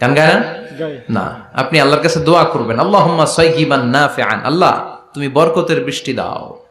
গান গায় না? না। আপনি আল্লাহর কাছে দোয়া করবেন। আল্লাহুম্মা সাইয়িবান নাফিআন। আল্লাহ তুমি বরকতের বৃষ্টি দাও।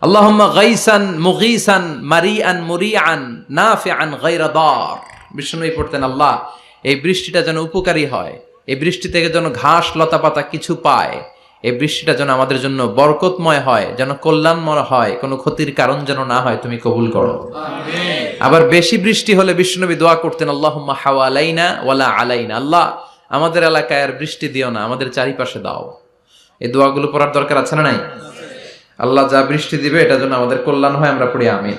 আল্লাহম্মা গাইসান মুগীসান মারিআন মুরিআন নাফিআন গায়রা দার। বিষ্ণুই পড়তেন আল্লাহ এই বৃষ্টিটা যেন উপকারী হয়। এই বৃষ্টি থেকে যেন ঘাস লতাপাতা কিছু পায়। এই বৃষ্টিটা যেন আমাদের জন্য বরকতময় হয় যেন কল্যাণময় হয় কোনো ক্ষতির কারণ যেন না হয় তুমি কবুল করো। আবার বেশি বৃষ্টি হলে বিষ্ণুনবী দোয়া করতেন আল্লাহুম্মা হাওয়ালাইনা ওয়ালা আলাইনা। আল্লাহ আমাদের এলাকায় আর বৃষ্টি দিও না আমাদের চারিপাশে দাও। এই দোয়াগুলো পড়ার দরকার আছে না নাই? আল্লাহ যা বৃষ্টি দিবে এটা যেন আমাদের কল্যাণ হয় আমরা পড়ি আমিন।